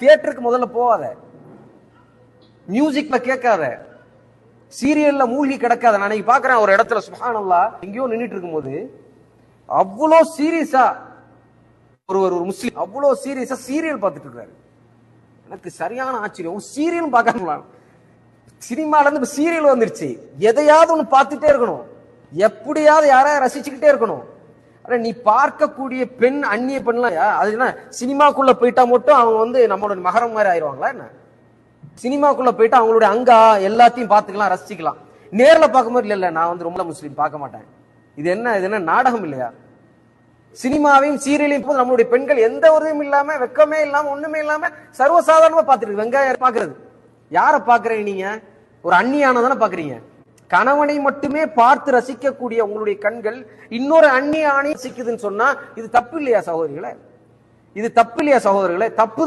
தியேட்டருக்கு முதல்ல போகாத மியூசிக்ல கேட்காத. சீரியல்ல மூழ்கி கிடக்காத. நான் இன்னைக்கு பாக்குறேன் ஒரு இடத்துல சுஹானல்லா எங்கேயோ நின்னுட்டு இருக்கும்போது அவ்வளோ சீரியஸா ஒரு ஒரு முஸ்லீம் அவ்வளோ சீரியஸா சீரியல் பார்த்துட்டு இருக்காரு எனக்கு சரியான ஆச்சரியம். சீரியல் பார்க்கலாம் சினிமால இருந்து இப்ப சீரியல் வந்துருச்சு. எதையாவது ஒண்ணு பார்த்துட்டே இருக்கணும். எப்படியாவது யாராவது ரசிச்சுக்கிட்டே இருக்கணும். நீ பார்க்கக்கூடிய பெண் அந்நிய பெண்லாம் யா- அது என்ன சினிமாக்குள்ள போயிட்டா மட்டும் அவங்க வந்து நம்மளோட மகரம் மாதிரி ஆயிடுவாங்களா என்ன? சினிமாக்குள்ள போயிட்டு அவங்களுடைய அங்கா எல்லாத்தையும் பார்த்துக்கலாம் ரசிக்கலாம் நேர்ல பார்க்கும்போது இல்லை இல்லை நான் வந்து ரொம்ப முஸ்லீம் பார்க்க மாட்டேன். இது என்ன இது என்ன நாடகம் இல்லையா? சினிமாவையும் சீரியலையும் போது நம்மளுடைய பெண்கள் எந்த ஒரு இதுவும் இல்லாம வெக்கமே இல்லாம ஒண்ணுமே இல்லாம சர்வசாதாரணமா பார்த்துருக்கு வெங்காயம் பாக்குறது யாரை பாக்குறீங்க நீங்க? ஒரு அந்நியான தானே பாக்குறீங்க கணவனை மட்டுமே பார்த்து ரசிக்கக்கூடிய உங்களுடைய கண்கள் இன்னொரு அந்நிய ஆணையை ரசிக்குதுன்னு சொன்னா இது தப்பு இல்லையா சகோதரிகளே? இது தப்பு இல்லையா சகோதரிகளே? தப்பு